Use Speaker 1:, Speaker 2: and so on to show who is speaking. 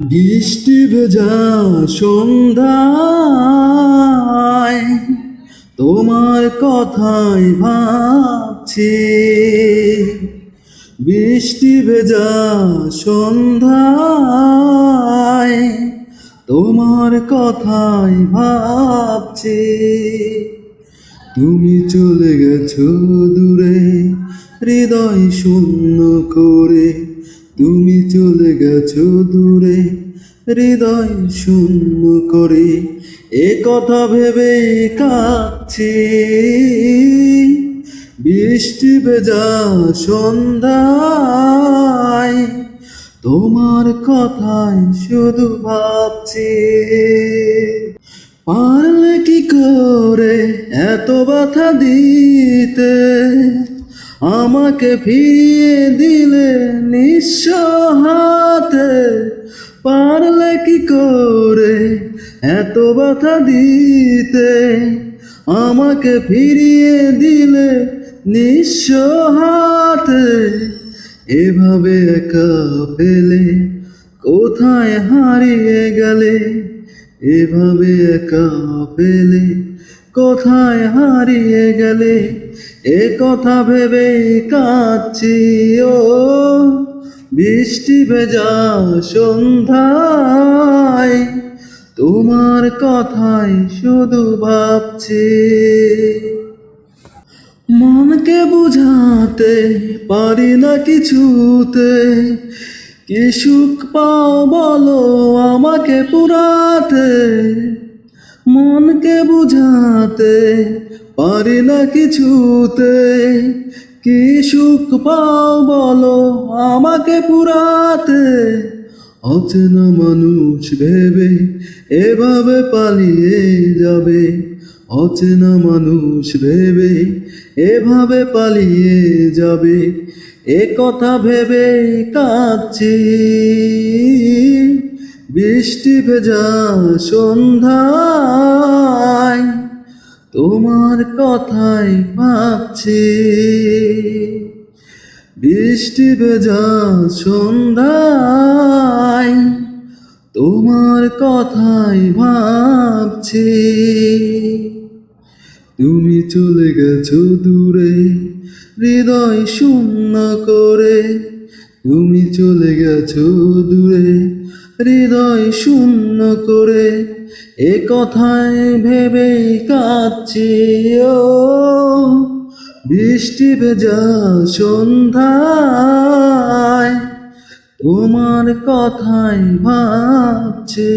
Speaker 1: বৃষ্টি ভেজা সন্ধ্যায়, তোমার কথাই ভাবছি। বৃষ্টি ভেজা সন্ধ্যায়, তোমার কথাই ভাবছি। তুমি চলে গেছো দূরে, হৃদয় শূন্য করে তুমি চলে গেছো দূরে, হৃদয় শূন্য করে। এ কথা ভেবে কাঁদছি। বৃষ্টি ভেজা সন্ধ্যায় তোমার কথাই শুধু ভাবছি। পারলে কি করে এত ব্যথা দিতে? আমাকে ফিরিয়ে দিলে নিঃস্ব হাতে। পারলে কি করে এত ব্যথা দিতে? আমাকে ফিরিয়ে দিলে নিঃস্ব হাতে। এভাবে একা পেলে কোথায় হারিয়ে গেলে? এভাবে একা পেলে কোথায় হারিয়ে গেলে? এ কথা ভেবে কাঁদছি, ও বৃষ্টি ভেজা সন্ধ্যায়। তোমার কথাই শুধু ভাবছি। মনকে বুঝাতে পারি না কিছুতে। কি সুখ পাও বলো আমাকে পুরাতে? মনকে বুঝাতে পারি না কিছুতে। কি সুখ পাও বলো আমাকে পুরাতে? অচেনা মানুষ ভেবে এভাবে পালিয়ে যাবে। অচেনা মানুষ ভেবে এভাবে পালিয়ে যাবে, এ কথা ভেবে কাঁদছি। বৃষ্টি ভেজা সন্ধ্যায় তোমার কথাই ভাবছি। বৃষ্টি ভেজা সন্ধ্যায় তোমার কথাই ভাবছি। তুমি চলে গেছো দূরে, হৃদয় শূন্য করে। তুমি চলে গেছো দূরে, হৃদয় শূন্য করে। এ কথায় ভেবে কাঁদছি, ও। বৃষ্টি ভেজা সন্ধ্যায় তোমার কথাই ভাবছি।